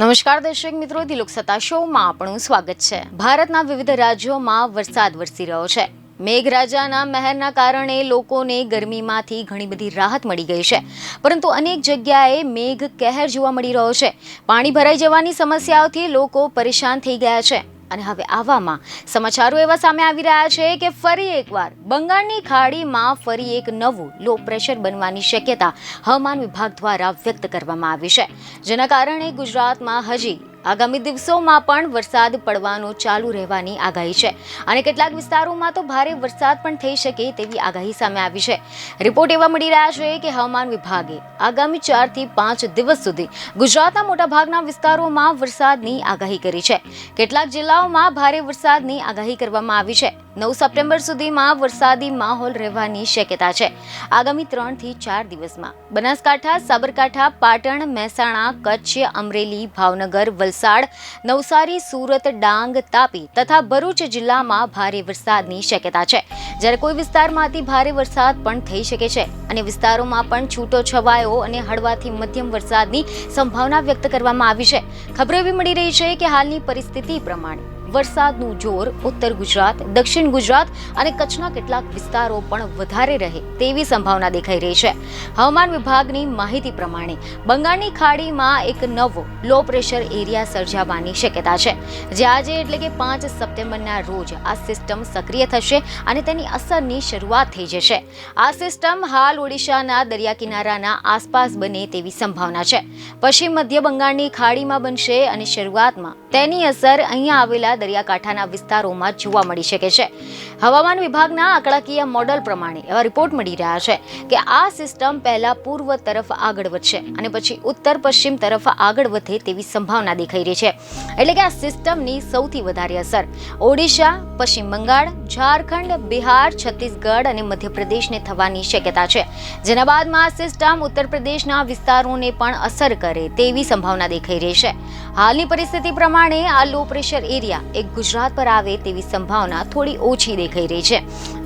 નમસ્કાર દર્શક મિત્રો દિલુક સત્તા શોમાં આપણું સ્વાગત છે. ભારતના વિવિધ રાજ્યોમાં વરસાદ વરસી રહ્યો છે. મેઘરાજાના મહેરના કારણે લોકોને ગરમીમાંથી ઘણી બધી રાહત મળી ગઈ છે. પરંતુ અનેક જગ્યાએ મેઘ કહેર જોવા મળી રહ્યો છે. પાણી ભરાઈ જવાની સમસ્યાઓથી લોકો પરેશાન થઈ ગયા છે. અને હવે આવામાં સમાચારો એવા સામે આવી રહ્યા છે કે ફરી એકવાર બંગાળની ખાડીમાં ફરી એક નવું લો પ્રેશર બનવાની શક્યતા હવામાન વિભાગ દ્વારા વ્યક્ત કરવામાં આવી છે. જેના કારણે ગુજરાતમાં હજી આગામી દિવસોમાં પણ વરસાદ પડવાનો ચાલુ રહેવાની આગાહી છે. અને કેટલાક વિસ્તારોમાં તો ભારે વરસાદ પણ થઈ શકે તેવી આગાહી સામે આવી છે. રિપોર્ટ એવા મળી રહ્યા છે કે હવામાન વિભાગે આગામી ચારથી પાંચ દિવસ સુધી ગુજરાતના મોટાભાગના વિસ્તારોમાં વરસાદની આગાહી કરી છે. કેટલાક જિલ્લાઓમાં ભારે વરસાદની આગાહી કરવામાં આવી છે. નવ સપ્ટેમ્બર સુધીમાં વરસાદી માહોલ રહેવાની શક્યતા છે. આગામી ત્રણથી ચાર દિવસમાં બનાસકાંઠા, સાબરકાંઠા, પાટણ, મહેસાણા, કચ્છ, અમરેલી, ભાવનગર વલસાડ, નવસારી, સુરત, ડાંગ, તાપી તથા ભરૂચ જિલ્લામાં ભારે વરસાદની શક્યતા છે. જ્યારે કોઈ વિસ્તારમાંથી ભારે વરસાદ પણ થઈ શકે છે અને વિસ્તારોમાં પણ છૂટો છવાયો અને હળવાથી મધ્યમ વરસાદની સંભાવના વ્યક્ત કરવામાં આવી છે. ખબરો એવી મળી રહી છે કે હાલની પરિસ્થિતિ પ્રમાણે. વરસાદનું જોર ઉત્તર ગુજરાત, દક્ષિણ ગુજરાત અને કચ્છના કેટલાક વિસ્તારો પણ વધારે રહે તેવી સંભાવના દેખાઈ રહી છે. હવામાન વિભાગની માહિતી પ્રમાણે બંગાળની ખાડીમાં એક નવો લો પ્રેશર એરિયા સર્જાવાની શક્યતા છે. જે આજે એટલે કે પાંચ સપ્ટેમ્બરના રોજ આ સિસ્ટમ સક્રિય થશે અને તેની અસરની શરૂઆત થઈ જશે. આ સિસ્ટમ હાલ ઓડિશાના દરિયા કિનારાના આસપાસ બને તેવી સંભાવના છે. પશ્ચિમ મધ્ય બંગાળની ખાડીમાં બનશે અને શરૂઆતમાં તેની અસર અહીંયા આવેલા દરિયાકાંઠાના વિસ્તારોમાં જોવા મળી શકે છે. હવામાન વિભાગના આંકડાકીય મોડલ પ્રમાણે એવા રિપોર્ટ મળી રહ્યા છે કે આ સિસ્ટમ પહેલા પૂર્વ તરફ આગળ વધશે અને પછી ઉત્તર પશ્ચિમ તરફ આગળ વધે તેવી સંભાવના દેખાઈ રહી છે. એટલે કે આ સિસ્ટમની સૌથી વધારે અસર ઓડિશા, પશ્ચિમ બંગાળ, ઝારખંડ, બિહાર, છત્તીસગઢ અને મધ્યપ્રદેશને થવાની શક્યતા છે. જેના બાદમાં આ સિસ્ટમ ઉત્તર પ્રદેશના વિસ્તારોને પણ અસર કરે તેવી સંભાવના દેખાઈ રહી છે. હાલની પરિસ્થિતિ પ્રમાણે આ લો પ્રેશર એરિયા એક ગુજરાત પર આવે તેવી સંભાવના થોડી ઓછી દેખાઈ રહી છે.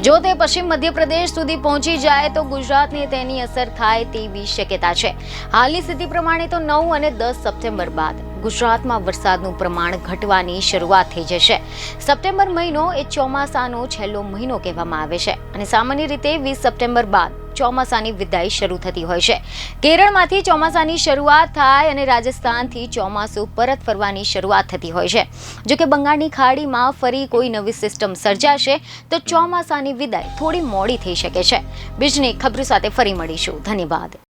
જો તે પશ્ચિમ મધ્યપ્રદેશ સુધી પહોંચી જાય તો ગુજરાતને તેની અસર થાય તેવી શક્યતા છે. હાલની સ્થિતિ પ્રમાણે તો નવ અને દસ સપ્ટેમ્બર બાદ ગુજરાતમાં વરસાદનું પ્રમાણ ઘટવાની શરૂઆત થઈ જશે. સપ્ટેમ્બર મહિનો એ ચોમાસાનો છેલ્લો મહિનો કહેવામાં આવે છે અને સામાન્ય રીતે વીસ સપ્ટેમ્બર બાદ ચોમાસાની વિદાય શરૂ થતી હોય છે. કેરળમાંથી ચોમાસાની શરૂઆત થાય અને રાજસ્થાનથી ચોમાસું પરત ફરવાની શરૂઆત થતી હોય છે. જો કે બંગાળની ખાડીમાં ફરી કોઈ નવી સિસ્ટમ સર્જાશે તો ચોમાસાની વિદાય થોડી મોડી થઈ શકે છે. બીજની ખબરો સાથે ફરી મળીશું. ધન્યવાદ.